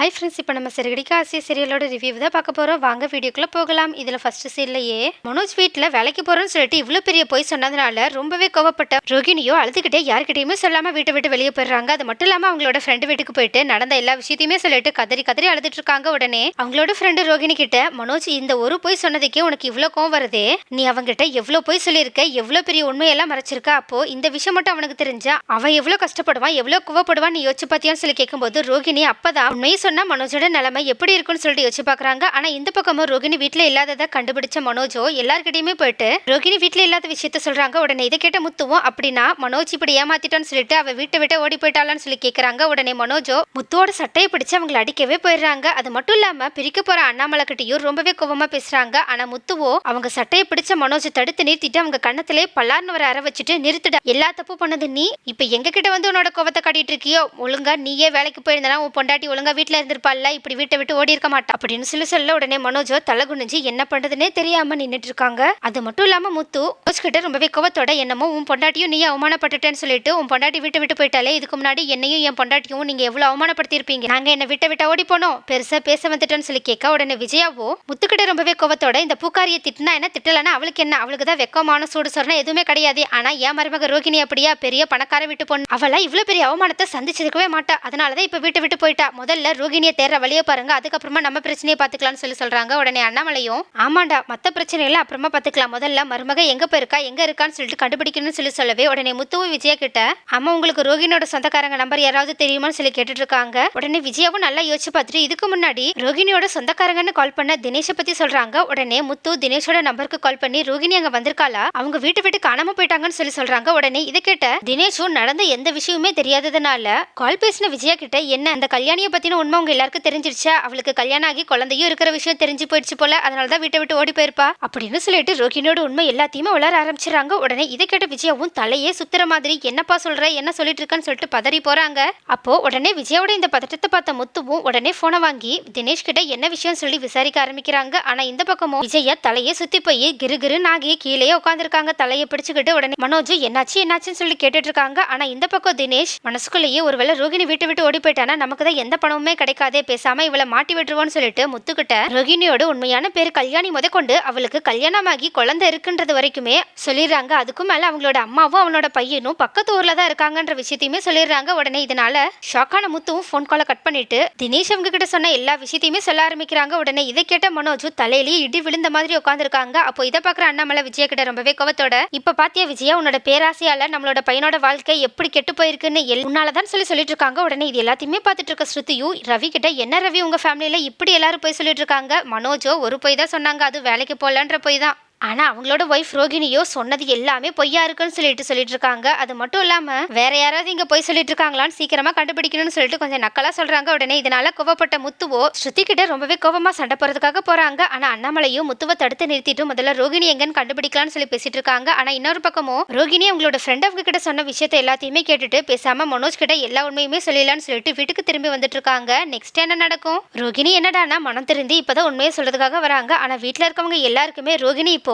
Hi friends இப்போ நம்ம சிறுகடிக்க ஆசிய சீரியலோட ரிவ்யூ தான் பார்க்க போகிறோம் வாங்க வீடியோக்குள்ளே போகலாம். இதில் ஃபர்ஸ்ட் சீன்லையே மனோஜ் வீட்டில் வேலைக்கு போகிறோன்னு சொல்லிட்டு இவ்வளோ பெரிய போய் சொன்னதுனால ரொம்பவே கோவப்பட்ட ரோகிணியோ அழுதுகிட்டே யார்கிட்டயுமே சொல்லாமல் வீட்டை விட்டு வெளியே போயிடுறாங்க. அது மட்டும் இல்லாமல் அவங்களோட ஃப்ரெண்டு வீட்டுக்கு போயிட்டு நடந்த எல்லா விஷயத்தையுமே சொல்லிட்டு கதறி கதறி அழுதுட்டு இருக்காங்க. உடனே அவங்களோட ஃப்ரெண்டு ரோகிணி கிட்ட மனோஜ் இந்த ஒரு போய் சொன்னதுக்கே உனக்கு இவ்வளோ கோவம் வருதே. நீ அவங்ககிட்ட எவ்வளோ போய் சொல்லியிருக்க? எவ்வளோ பெரிய உண்மையெல்லாம் மறைச்சிருக்க? அப்போ இந்த விஷயம் மட்டும் அவனுக்கு தெரிஞ்சா அவன் எவ்வளோ கஷ்டப்படுவான்? எவ்வளோ கோவப்படுவான் நீ யோசிச்சு பார்த்தியான்னு சொல்லி கேட்கும்போது ரோகிணி அப்பதான் உண்மையை சொன்னால் மனோஜோட நிலைமை எப்படி இருக்குன்னு சொல்லிட்டு யோசிச்சு பார்க்குறாங்க. ஆனால் இந்த பக்கமும் ரோகிணி வீட்டில் இல்லாததை கண்டுபிடிச்ச மனோஜோ எல்லாருக்கிட்டையுமே போயிட்டு ரோகிணி வீட்டில் இல்லாத விஷயத்த சொல்கிறாங்க உடனே இதை கேட்ட முத்துவும் அப்படின்னா மனோஜ் இப்படி ஏமாத்திட்டோன்னு சொல்லிட்டு அவள் வீட்டை விட்டு ஓடி போயிட்டாளான்னு சொல்லி கேட்குறாங்க உடனே மனோஜோ முத்துவோட சட்டையை பிடிச்சி அவங்களை அடிக்கவே போயிடுறாங்க. அது மட்டும் இல்லாமல் பிரிக்க போகிற அண்ணாமலை கிட்டையும் ரொம்பவே கோவமாக பேசுகிறாங்க ஆனால் முத்துவோ அவங்க சட்டையை பிடிச்ச மனோஜை தடுத்து நிறுத்திட்டு அவங்க கண்ணத்திலே பல்லார்னு வர அற வச்சுட்டு நிறுத்திட. எல்லா தப்பு பண்ணது நீ. இப்போ எங்ககிட்ட வந்து உன்னோட கோவத்தை காட்டிட்டு இருக்கியோ? ஒழுங்கா நீயே வேலைக்கு போயிருந்தனா உன் பொண்டாட்டி ஒழுங்கா வீட்டில் இருந்திருப்பாள்ல இப்படி வீட்டை விட்டு ஓடி இருக்க மாட்டா அப்படின்னு சொல்லி சொல்ல உடனே மனோஜோ தலை குனிஞ்சு என்ன பண்றதுன்னே தெரியாம நின்றுட்டு இருக்காங்க அது மட்டும் இல்லாம முத்து கிட்ட ரொம்பவே கோவத்தோட என்னமோ உன் பொண்டாட்டியும் நீ அவமானப்பட்டுட்டேன்னு சொல்லிட்டு உன் பொண்டாட்டி வீட்டை விட்டு போயிட்டாலே இதுக்கு முன்னாடி என்னையும் என் பொண்டாட்டியும் நீங்க எவ்வளவு அவமானப்படுத்தியிருப்பீங்க. நாங்க என்ன விட்ட விட்ட ஓடி போனோம். பெருசா பேச வந்துட்டோன்னு சொல்லி கேட்க உடனே விஜயாவோ முத்துக்கிட்ட ரொம்பவே கோவத்தோட இந்த பூக்காரியை திட்டினா என்ன? திட்டலனா அவளுக்கு என்ன? அவளுக்கு தான் வெக்கமான சூடு சொன்னா எதுவுமே கிடையாது. ஆனா என் மருமக ரோகிணி அப்படியா? பெரிய பணக்கார வீட்டு பொண்ணு. அவளா இவ்வளவு பெரிய அவமானத்தை சந்திச்சிருக்கவே மாட்டா. அதனாலதான் இப்ப வீட்டை விட்டு போயிட்டா. முதல்ல ரோகிணியை தேர்ற வழியை பாருங்க. அதுக்கப்புறமா நம்ம பிரச்சனையை பார்த்துக்கலாம்னு சொல்லி சொல்றாங்க. உடனே அண்ணாமலையும் ஆமாண்டா மற்ற பிரச்சனைகளை அப்புறமா பார்த்துக்கலாம். முதல்ல மருமக எங்க போயிருக்கா எங்க இருக்கான்னு சொல்லிட்டு கண்டுபிடிக்கணும்னு சொல்லி சொல்லவே உடனே முத்துவும் விஜயா கிட்ட அம்மா உங்களுக்கு ரோகிணியோட சொந்தக்காரங்க நம்பர் யாராவது தெரியுமான்னு சொல்லி கேட்டுட்டு இருக்காங்க உடனே விஜயாவும் நல்லா யோசிச்சு பார்த்துட்டு இதுக்கு முன்னாடி ரோகிணியோட சொந்தக்காரங்கன்னு கால் பண்ண தினேஷை பத்தி சொல்றாங்க. உடனே முத்து தினேஷோட நம்பருக்கு கால் பண்ணி ரோகிணி அங்க வந்திருக்காளா? அவங்க வீட்டு விட்டு காணாம போயிட்டாங்கன்னு சொல்லி சொல்றாங்க. உடனே இதை கேட்ட தினேஷும் நடந்த எந்த விஷயமுமே தெரியாததுனால கால் பேசின விஜயா கிட்ட என்ன அந்த கல்யாணியை பத்தின உண்மை உங்க எல்லாருக்கும் தெரிஞ்சிருச்சா? அவளுக்கு கல்யாணம் ஆகி குழந்தையும் இருக்கிற விஷயம் தெரிஞ்சு போயிடுச்சு போல. அதனாலதான் வீட்டை விட்டு ஓடி போயிருப்பா. அப்படின்னு சொல்லிட்டு ரோகிணியோட உண்மை எல்லாத்தையுமே வளர ஆரம்பிச்சிடறாங்க. உடனே இதை கேட்ட விஜயாவும் தலையே சுத்துற மாதிரி என்னப்பா சொல்ற? என்ன சொல்லிட்டு இருக்கன்னு சொல்லிட்டு பதறி போறாங்க. அப்போ உடனே விஜயாவோட இந்த பதட்டத்தை பார்த்த முத்துவும் உடனே போனை வாங்கி தினேஷ் கிட்ட என்ன விஷயம் சொல்லி விசாரிக்க ஆரம்பிக்கிறாங்க. ஆனா இந்த பக்கமும் விஜயா தலையே சுத்தி போய் கிரு கிரு நாகி கீழே உட்காந்துருக்காங்க தலையை பிடிச்சுக்கிட்டு உடனே மனோஜ் என்னாச்சு என்னாச்சுன்னு சொல்லி கேட்டுட்டு இருக்காங்க. ஆனா இந்த பக்கம் தினேஷ் மனசுக்குள்ளேயே ஒருவேளை ரோகிணி வீட்டை விட்டு ஓடி போயிட்டானா? நமக்கு தான் எந்த பணமுமே கிடைக்காதே பேசாம இவளை மாட்டி விட்டுருவோன்னு சொல்லிட்டு முத்துக்கிட்ட ரோகிணியோட உண்மையான பேர் கல்யாணி முத கொண்டு அவளுக்கு கல்யாணமாகி குழந்தை இருக்குன்றது வரைக்குமே சொல்லிடுறாங்க. அதுக்கும் மேல அவங்களோட அம்மாவும் அவனோட பையனும் பக்கத்து ஊர்ல தான் இருக்காங்கன்ற விஷயத்தையுமே சொல்லிடுறாங்க. உடனே இதனால ஷாக்கான முத்துவும் ஃபோன் காலை கட் பண்ணிட்டு தினேஷ் அவங்க கிட்ட சொன்ன எல்லா விஷயத்தையுமே சொல்ல ஆரம்பிக்கிறாங்க. உடனே இதை கேட்ட மனோஜ் தலையிலேயே இடி விழுந்த மாதிரி உட்காந்துருக்காங்க அப்போ இதை பாக்குற அண்ணாமலை விஜயா கிட்ட ரொம்பவே கோவத்தோட இப்ப பாத்தியா விஜயா உன்னோட பேராசையால நம்மளோட பையனோட வாழ்க்கை எப்படி கெட்டு போயிருக்குன்னு எல் உன்னாலதான் சொல்லி சொல்லிட்டு இருக்காங்க. உடனே இது எல்லாத்தையுமே பார்த்துட்டு இருக்க ஸ்ருதியும் ரவி கிட்ட என்ன ரவி உங்கள் ஃபேமிலியில் இப்படி எல்லாரும் போய் சொல்லிட்டு இருக்காங்க? மனோஜோ ஒரு பொய் தான் சொன்னாங்க. அது வேலைக்கு போகலன்ற பொய் தான். ஆனால் அவங்களோட ஒய்ஃப் ரோகிணியோ சொன்னது எல்லாமே பொய்யா இருக்குன்னு சொல்லிட்டு சொல்லிட்டு இருக்காங்க அது மட்டும் இல்லாமல் வேற யாராவது இங்கே போய் சொல்லிட்டு இருக்காங்களான்னு சீக்கிரமா கண்டுபிடிக்கணும்னு சொல்லிட்டு கொஞ்சம் நக்கலாக சொல்றாங்க. உடனே இதனால கோவப்பட்ட முத்துவோ ஸ்ருதி கிட்ட ரொம்பவே கோபமாக சண்டை போறதுக்காக போறாங்க. ஆனால் அண்ணாமலையும் முத்துவை தடுத்து நிறுத்திட்டு முதல்ல ரோகிணி எங்கன்னு கண்டுபிடிக்கலாம்னு சொல்லி பேசிட்டு இருக்காங்க ஆனால் இன்னொரு பக்கமும் ரோகிணி அவங்களோட ஃப்ரெண்ட் அவங்க கிட்ட சொன்ன விஷயத்த எல்லாத்தையுமே கேட்டுட்டு பேசாம மனோஜ் கிட்ட எல்லா உண்மையுமே சொல்லிடலாம்னு சொல்லிட்டு வீட்டுக்கு திரும்பி வந்துட்டு இருக்காங்க நெக்ஸ்ட் என்ன நடக்கும்? ரோகிணி என்னடானா மனம் திருந்தி இப்பதான் உண்மையை சொல்றதுக்காக வராங்க. ஆனால் வீட்டில் இருக்கவங்க எல்லாருக்குமே ரோகிணி இப்போ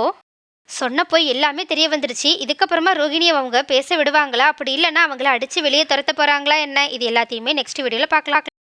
சொன்ன போய் எல்லாமே தெரிய வந்துருச்சு. இதுக்கப்புறமா ரோஹிணி அவங்க பேச விடுவாங்களா? அப்படி இல்லைன்னா அவங்கள அடிச்சு வெளியே துரத்த போறாங்களா என்ன? இது எல்லாத்தையுமே நெக்ஸ்ட் வீடியோவில் பார்க்கலாம்.